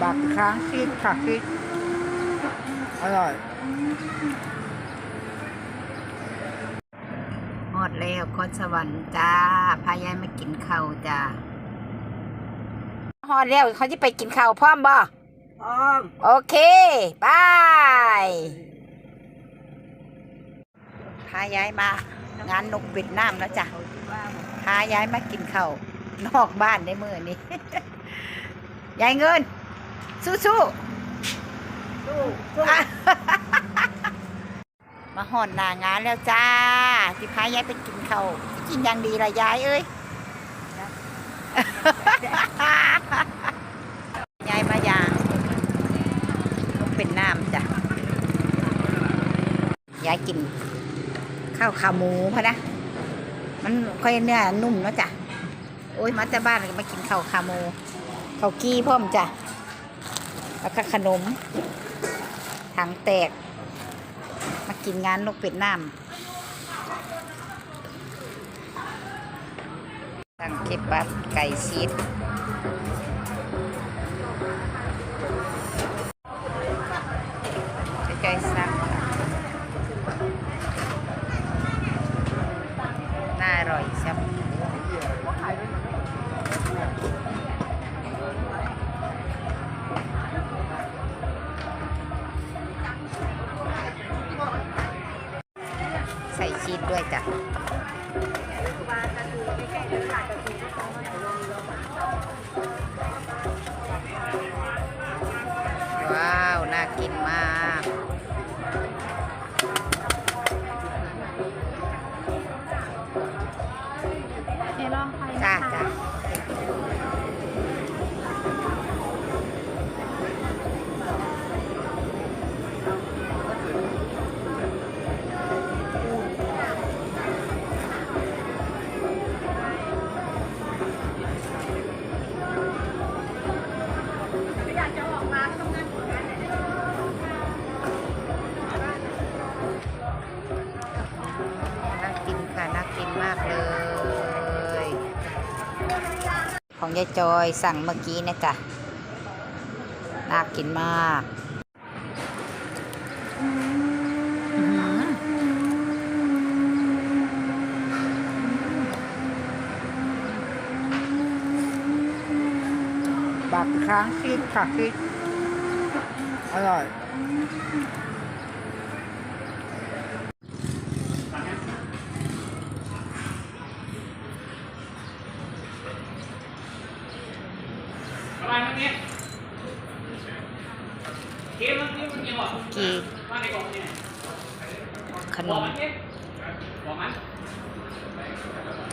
บักค้างคิดค่ะคิดอร่อยหอดแล้วคอนสวรรค์จ้า พายายมากินข้าวจ้าหอดแล้วเขาจะไปกินข้าวพร้อมบ่พร้อม โอเค บาย พาย้ายมางานนกเวียดนามแล้วจ้ะพาย้ายมากินข้าวนอกบ้านในมือนี้ยายเงิน สู้ๆสู้สู้อะมาหอนหนางานแล้วจ้าที่พายายไปกินข้าวสิกินอย่างดีละยายเอ้ยยายมาอย่างนกเป็นน้ำจ้ะยายกิน ข้าวขาหมูพะนะ มันค่อยเนื้อนุ่มเนาะจ้ะ โอ้ยมาจากบ้านก็มากินข้าวขาหมูข้าวกี้พร้อมจ้ะ แล้วก็ขนมถังแตก มากินงานนกเป็ดน้ำสั่งเคบับไก่ชีสใจๆสั่งค่ะน่าอ ร่อยแซ่บใส่ชีสด้วยจ้ะ จ้านะคะจ้า ของยายจอยสั่งเมื่อกี้นะจ๊ะน่ากินมากอื้อหือบักค้างคิดค่ะคิดอร่อย อะไรเมื่อกี้เกมเมื่อกี้มันยังบอกกีว่าในกล่องเนี่ยขนบอกมมันดิบอกมัน